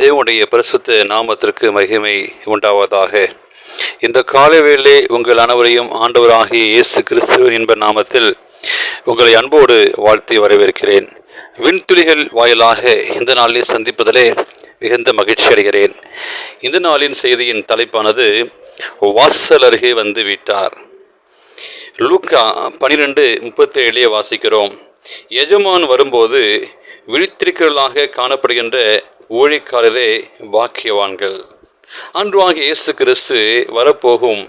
தேவனுடைய பரிசுத்த நாமத்திற்கு மகிமை உண்டாவதாக. இந்த காலவேளை உங்கள் அனைவரையும் ஆண்டவராகிய இயேசு கிறிஸ்துவின் என்ப நாமத்தில் உங்களை அன்போடு வாழ்த்தி வரவேற்கிறேன். விண்துளிகள் வாயிலாக இந்த நாளில் சந்திப்பதிலே மிகுந்த மகிழ்ச்சி அடைகிறேன். இந்த நாளின் செய்தியின் தலைப்பானது வாசல் அருகே வந்து விட்டார். லூக்கா பனிரெண்டு முப்பத்தேழிலே வாசிக்கிறோம். எஜமான் வரும்போது விழித்திருக்கிறவர்களாக காணப்படுகின்ற ஊழிக்காரரே பாக்கியவான்கள். அன்றுவாக இயேசு கிறிஸ்து வரப்போகும்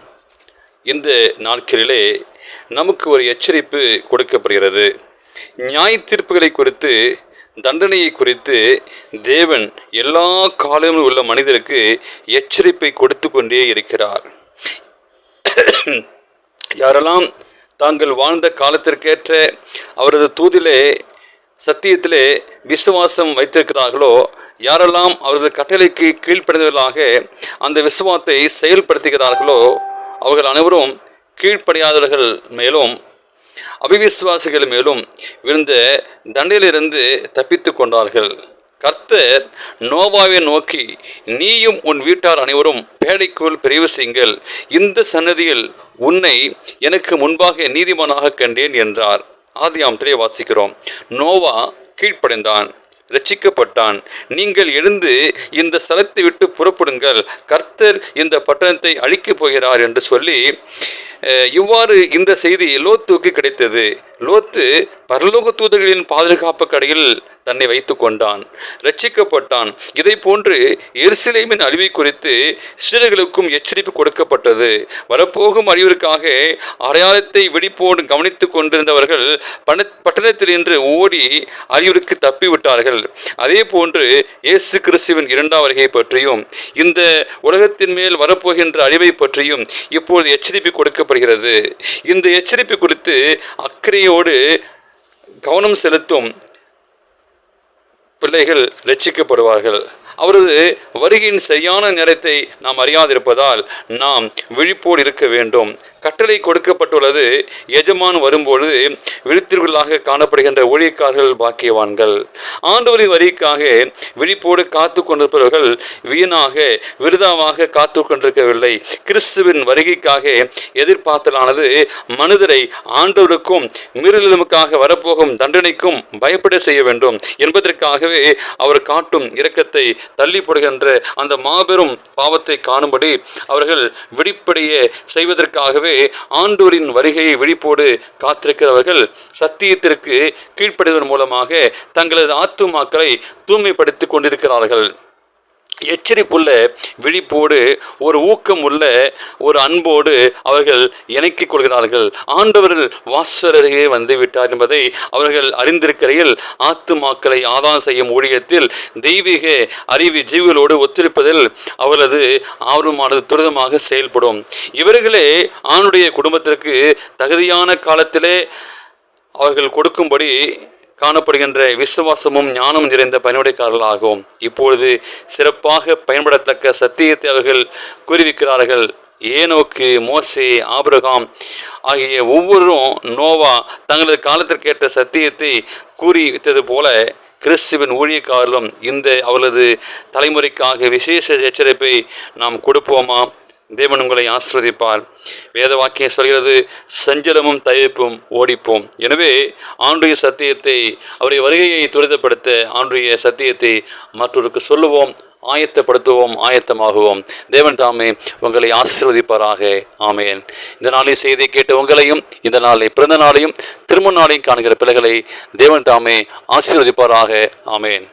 இந்த நாட்களிலே நமக்கு ஒரு எச்சரிப்பு கொடுக்கப்படுகிறது. நியாய தீர்ப்புகளை குறித்து தண்டனையை குறித்து தேவன் எல்லா காலமும் உள்ள மனிதருக்கு எச்சரிப்பை கொடுத்து கொண்டே இருக்கிறார். யாரெல்லாம் தாங்கள் வாழ்ந்த காலத்திற்கேற்ற அவரது தூதிலே சத்தியத்திலே விசுவாசம் வைத்திருக்கிறார்களோ யாரெல்லாம் அவரது கட்டளைக்கு கீழ்ப்படைந்தவர்களாக அந்த விசுவாத்தை செயல்படுத்துகிறார்களோ அவர்கள் அனைவரும் கீழ்ப்படியாதவர்கள் மேலும் அபிவிசுவாசிகள் மேலும் விழுந்த தண்டையிலிருந்து தப்பித்து கொண்டார்கள். கர்த்தர் நோவாவை நோக்கி நீயும் உன் வீட்டார் அனைவரும் பேடைக்குள் பிரிவு செய்யுங்கள். இந்த சன்னதியில் உன்னை எனக்கு முன்பாக நீதிமானாக கண்டேன் என்றார். ஆதியாம் திரையை வாசிக்கிறோம். நோவா கீழ்ப்படைந்தான். ரட்சிக்கப்பட்டான் நீங்கள் எழுந்து இந்த ஸ்தலத்தை விட்டு புறப்படுங்கள். கர்த்தர் இந்த பட்டணத்தை அழிக்கப் போகிறார் என்று சொல்லி அஹ், இவ்வாறு இந்த செய்தி லோத்துக்கு கிடைத்தது. லோத்து பரலோக தூதர்களின் பாதுகாப்பு கடையில் தன்னை வைத்து கொண்டான் ரட்சிக்கப்பட்டான் இதை போன்று எருசலேமின் அழிவை குறித்து சீடர்களுக்கும் எச்சரிப்பு கொடுக்கப்பட்டது. வரப்போகும் அறிவிற்காக அடையாளத்தை வெடிப்போடு கவனித்துக் கொண்டிருந்தவர்கள் பண பட்டணத்தில் இன்று ஓடி அறிவிற்கு தப்பிவிட்டார்கள். அதே போன்று இயேசு கிறிஸ்துவின் இரண்டாம் வருகை பற்றியும் இந்த உலகத்தின் மேல் வரப்போகின்ற அழிவை பற்றியும் இப்போது எச்சரிப்பு கொடுக்கப்படுகிறது. இந்த எச்சரிப்பு குறித்து அக்கறையோடு கவனம் செலுத்தும் பிள்ளைகள் ரட்சிக்கப்படுவார்கள். அவரது வருகையின் சரியான நேரத்தை நாம் அறியாதிருப்பதால் நாம் விழிப்போடு இருக்க வேண்டும். கட்டளை கொடுக்கப்பட்டுள்ளது. எஜமான் வரும்பொழுது விழித்திற்குள்ளாக காணப்படுகின்ற ஊழியக்காரர்கள் பாக்கியவான்கள். ஆண்டவரின் வரிக்காக விழிப்போடு காத்து கொண்டிருப்பவர்கள் வீணாக விருதாவாக காத்து கொண்டிருக்கவில்லை. கிறிஸ்துவின் வருகைக்காக எதிர்பார்த்தலானது மனிதரை ஆண்டவருக்கும் மீறலுக்காக வரப்போகும் தண்டனைக்கும் பயப்பட செய்ய வேண்டும். என்பதற்காகவே அவர் காட்டும் இரக்கத்தை தள்ளிப்படுகின்ற அந்த மாபெரும் பாவத்தை காணும்படி அவர்கள் விழிப்படைய செய்வதற்காகவே ஆண்டோரின் வருகையை விழிப்போடு காத்திருக்கிறவர்கள் சத்தியத்திற்கு கீழ்ப்படுவதன் மூலமாக தங்களது ஆத்துமாக்களை தூய்மைப்படுத்திக் கொண்டிருக்கிறார்கள். எச்சரிப்புள்ள விழிப்போடு ஒரு ஊக்கம் உள்ள ஒரு அன்போடு அவர்கள் இணைக்கிக் கொள்கிறார்கள். ஆண்டவர்கள் வாசரருகே வந்து விட்டார் என்பதை அவர்கள் அறிந்திருக்கையில் ஆத்துமாக்களை ஆதாரம் செய்யும் ஊழியத்தில் தெய்வீக அறிவு ஜீவிகளோடு ஒத்திருப்பதில் அவரது ஆர்வமானது துரிதமாக செயல்படும். இவர்களே ஆணுடைய குடும்பத்திற்கு தகுதியான காலத்திலே அவர்கள் கொடுக்கும்படி காணப்படுகின்ற விசுவாசமும் ஞானம் நிறைந்த பயனுடைக்காரர்களாகும் இப்பொழுது சிறப்பாக பயன்படத்தக்க சத்தியத்தை அவர்கள் கூறிவிக்கிறார்கள் ஏனோக்கு மோசே ஆபிரகாம் ஆகிய ஒவ்வொருவரும் நோவா தங்களது காலத்திற்கேற்ற சத்தியத்தை கூறி வைத்தது போல கிறிஸ்துவின் ஊழியக்காரர்களும் இந்த அவரது தலைமுறைக்காக விசேஷ எச்சரிப்பை நாம் கொடுப்போமா? தேவன் உங்களை ஆசிர்வதிப்பார். வேத வாக்கியம் சொல்கிறது சஞ்சலமும் தவிப்பும் ஓடிப்போம். எனவே ஆண்டுடைய சத்தியத்தை அவருடைய வருகையை துரிதப்படுத்த ஆண்டுடைய சத்தியத்தை மற்றொருக்கு சொல்லுவோம் ஆயத்தப்படுத்துவோம் ஆயத்தமாகுவோம். தேவன் தாமே உங்களை ஆசீர்வதிப்பாராக. ஆமேன். இந்த நாளில் செய்தி கேட்ட உங்களையும் இந்த நாளை பிறந்த நாளையும் திருமண நாளையும் காண்கிற பிள்ளைகளை தேவன் தாமே ஆசீர்வதிப்பாராக. ஆமேன்.